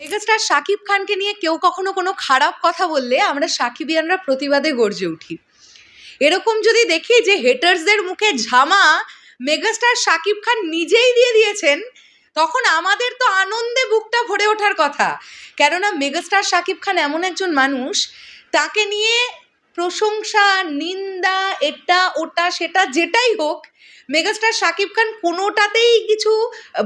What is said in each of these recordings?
Megastar Shakib খানকে নিয়ে কেউ কখনো কোনো খারাপ কথা বললে আমরা সাকিবিয়ানরা প্রতিবাদে গর্জে উঠি। এরকম যদি দেখি যে হেটার্সদের মুখে ঝামা মেগাস্টার শাকিব খান নিজেই দিয়ে দিয়েছেন, তখন আমাদের তো আনন্দে বুকটা ভরে ওঠার কথা। কেননা মেগাস্টার শাকিব খান এমন একজন মানুষ, তাকে নিয়ে প্রশংসা, নিন্দা, এটা, ওটা, সেটা, যেটাই হোক মেগাস্টার শাকিব খান কোনোটাতেই কিছু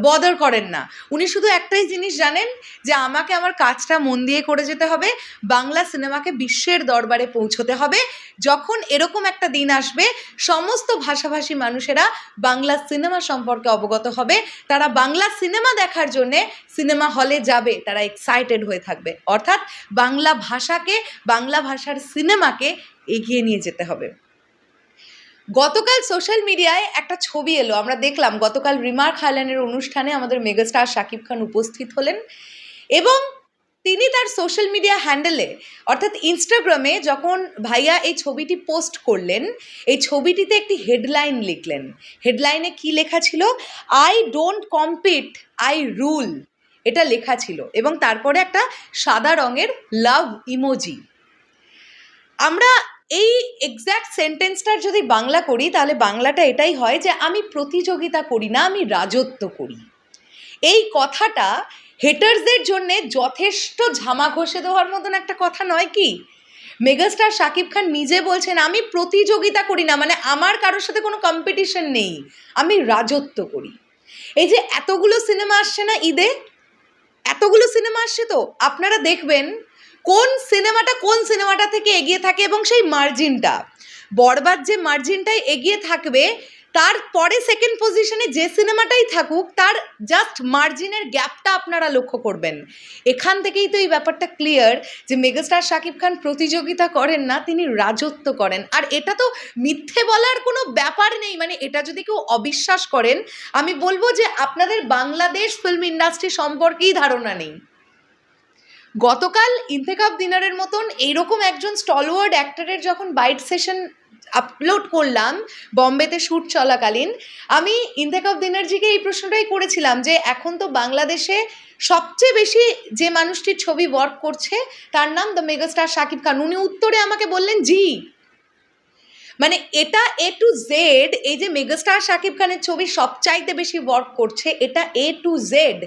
বদর করেন না। উনি শুধু একটাই জিনিস জানেন যে আমাকে আমার কাজটা মন দিয়ে করে যেতে হবে, বাংলা সিনেমাকে বিশ্বের দরবারে পৌঁছতে হবে। যখন এরকম একটা দিন আসবে, সমস্ত ভাষাভাষী মানুষেরা বাংলা সিনেমা সম্পর্কে অবগত হবে। তারা বাংলা সিনেমা দেখার জন্যে সিনেমা হলে যাবে, তারা এক্সাইটেড হয়ে থাকবে। অর্থাৎ বাংলা ভাষাকে, বাংলা ভাষার সিনেমাকে এগিয়ে নিয়ে যেতে হবে। গতকাল সোশ্যাল মিডিয়ায় একটা ছবি এলো, আমরা দেখলাম গতকাল রিমার খাইলানের অনুষ্ঠানে আমাদের মেগাস্টার শাকিব খান উপস্থিত হলেন এবং তিনি তার সোশ্যাল মিডিয়া হ্যান্ডেলে অর্থাৎ ইনস্টাগ্রামে যখন ভাইয়া এই ছবিটি পোস্ট করলেন, এই ছবিটিতে একটি হেডলাইন লিখলেন। হেডলাইনে কি লেখা ছিল? I don't compete I rule এটা লেখা ছিল এবং তারপরে একটা সাদা রঙের লাভ ইমোজি আমরা এই এক্স্যাক্ট সেন্টেন্সটার যদি বাংলা করি, তাহলে বাংলাটা এটাই হয় যে আমি প্রতিযোগিতা করি না, আমি রাজত্ব করি। এই কথাটা হেটার্সদের জন্য যথেষ্ট ঝামা ঘষে দেওয়ার মতন একটা কথা নয় কি? মেগাস্টার শাকিব খান নিজে বলছেন, আমি প্রতিযোগিতা করি না মানে আমার কারোর সাথে কোনো কম্পিটিশন নেই, আমি রাজত্ব করি। এই যে এতগুলো সিনেমা আসছে না ঈদে? এতগুলো সিনেমা আসছে তো? আপনারা দেখবেন কোন সিনেমাটা কোন সিনেমাটা থেকে এগিয়ে থাকে এবং সেই মার্জিনটা? বরবাদ যে মার্জিনটাই এগিয়ে থাকবে তারপরে সেকেন্ড পজিশনে যে সিনেমাটাই থাকুক, তার জাস্ট মার্জিনের গ্যাপটা আপনারা লক্ষ্য করবেন। এখান থেকেই তো এই ব্যাপারটা ক্লিয়ার যে মেগাস্টার শাকিব খান প্রতিযোগিতা করেন না, তিনি রাজত্ব করেন। আর এটা তো মিথ্যে বলার কোনো ব্যাপার নেই মানে এটা যদি কেউ অবিশ্বাস করেন, আমি বলব যে আপনাদের বাংলাদেশ ফিল্ম ইন্ডাস্ট্রি সম্পর্কেই ধারণা নেই। গতকাল ইন্তেকাব দিনারের মতন এইরকম একজন স্টলওয়ার্ড অ্যাক্টরের যখন বাইট সেশন আপলোড করলাম বম্বেতে শ্যুট চলাকালীন, আমি ইন্তেকাব দিনারজিকে এই প্রশ্নটাই করেছিলাম যে এখন তো বাংলাদেশে সবচেয়ে বেশি যে মানুষটির ছবি ওয়ার্ক করছে তার নাম দ্য মেগাস্টার শাকিব খান। উনি উত্তরে আমাকে বললেন, জি। মানে এটা এ টু জেড এই যে মেগাস্টার শাকিব খানের ছবি সবচাইতে বেশি ওয়ার্ক করছে, এটা এ টু জেড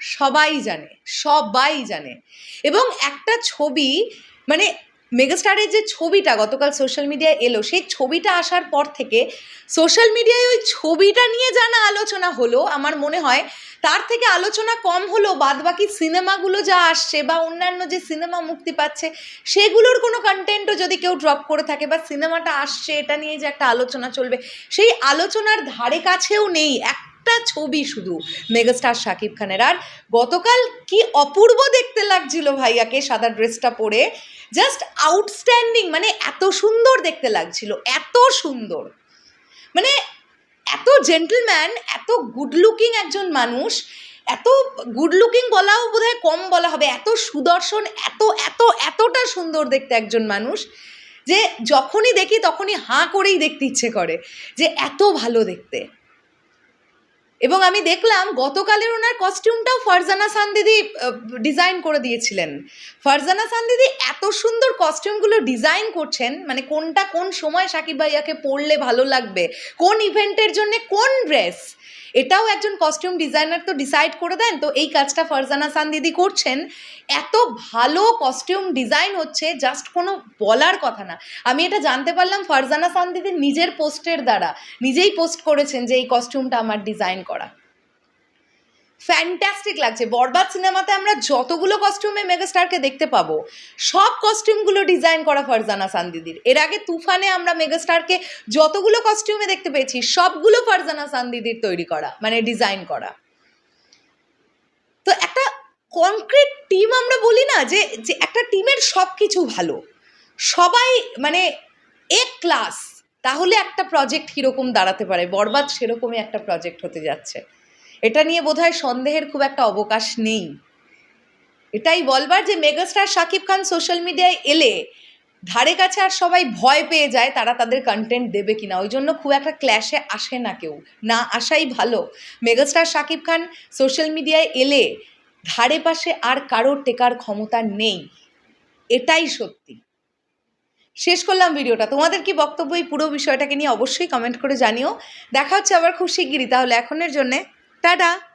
সবাই জানে সবাই জানে। এবং একটা ছবি মানে মেগাস্টারের যে ছবিটা গতকাল সোশ্যাল মিডিয়ায় এলো, সেই ছবিটা আসার পর থেকে সোশ্যাল মিডিয়ায় ওই ছবিটা নিয়ে জানা আলোচনা হলো, আমার মনে হয়। তার থেকে আলোচনা কম হলো বাদ বাকি সিনেমাগুলো যা আসছে বা অন্যান্য যে সিনেমা মুক্তি পাচ্ছে, সেগুলোর কোনো কন্টেন্টও যদি কেউ ড্রপ করে থাকে বা সিনেমাটা আসছে, এটা নিয়ে যে একটা আলোচনা চলবে, সেই আলোচনার ধারে কাছেও নেই। একটা ছবি শুধু। মেগাস্টার শাকিব খানের। আর গতকাল কি অপূর্ব দেখতে লাগছিল ভাইয়াকে সাদা ড্রেসটা পরে। জাস্ট আউটস্ট্যান্ডিং মানে এত সুন্দর দেখতে লাগছিল, এত সুন্দর। মানে এত জেন্টলম্যান, এত গুড লুকিং একজন মানুষ, এত গুড লুকিং বলাও বোধহয় কম বলা হবে, এত সুদর্শন, এত এত, এতটা সুন্দর দেখতে একজন মানুষ যে যখনই দেখি তখনই হাঁ করেই দেখতে ইচ্ছে করে যে এত ভালো দেখতে। এবং আমি দেখলাম গতকালের ওনার কস্টিউমটাও ফারজানা সান দিদি ডিজাইন করে দিয়েছিলেন। ফারজানা সান দিদি এত সুন্দর কস্টিউমগুলো ডিজাইন করছেন মানে কোনটা কোন সময় সাকিব ভাইয়াকে পরলে ভালো লাগবে, কোন ইভেন্টের জন্য কোন ড্রেস এটাও একজন কস্টিউম ডিজাইনার তো ডিসাইড করে দেন, তো এই কাজটা ফারজানা সান দিদি করছেন। এত ভালো কস্টিউম ডিজাইন হচ্ছে জাস্ট কোনো বলার কথা না। আমি এটা জানতে পারলাম ফারজানা সান দিদির নিজের পোস্টের দ্বারা, নিজেই পোস্ট করেছেন যে এই কস্টিউমটা আমার ডিজাইন করা। ফ্যান্টাস্টিক লাগছে। বরবাদ সিনেমাতে আমরা যতগুলো কস্টিউমে মেগাস্টারকে দেখতে পাবো, সব কস্টিউমগুলো ডিজাইন করা ফারজানা সান্দিদির। এর আগে তুফানে আমরা মেগাস্টারকে যতগুলো কস্টিউমে দেখতে পেয়েছি, সবগুলো ফারজানা সান্দিদির তৈরি করা মানে ডিজাইন করা। তো একটা কনক্রিট টিম আমরা বলি না যে যে একটা টিমের সব কিছু ভালো। সবাই মানে এ ক্লাস তাহলে একটা প্রজেক্ট কীরকম দাঁড়াতে পারে? বরবাদ সেরকমই একটা প্রজেক্ট হতে যাচ্ছে। এটা নিয়ে বোধহয় সন্দেহের খুব একটা অবকাশ নেই। এটাই বলবার যে মেগাস্টার শাকিব খান সোশ্যাল মিডিয়ায় এলে ধারে কাছে আর সবাই ভয় পেয়ে যায় তারা তাদের কন্টেন্ট দেবে কিনা। ওই জন্য খুব একটা ক্ল্যাশে আসে না কেউ। না আসাই ভালো। মেগাস্টার শাকিব খান সোশ্যাল মিডিয়ায় এলে ধারে পাশে আর কারোর টেকার ক্ষমতা নেই। এটাই সত্যি। শেষ করলাম ভিডিওটা। তোমাদের কি বক্তব্য এই পুরো বিষয়টাকে নিয়ে অবশ্যই কমেন্ট করে জানিও। দেখা হচ্ছে আবার খুব শিগগিরই। তাহলে এখনের জন্যে Tada!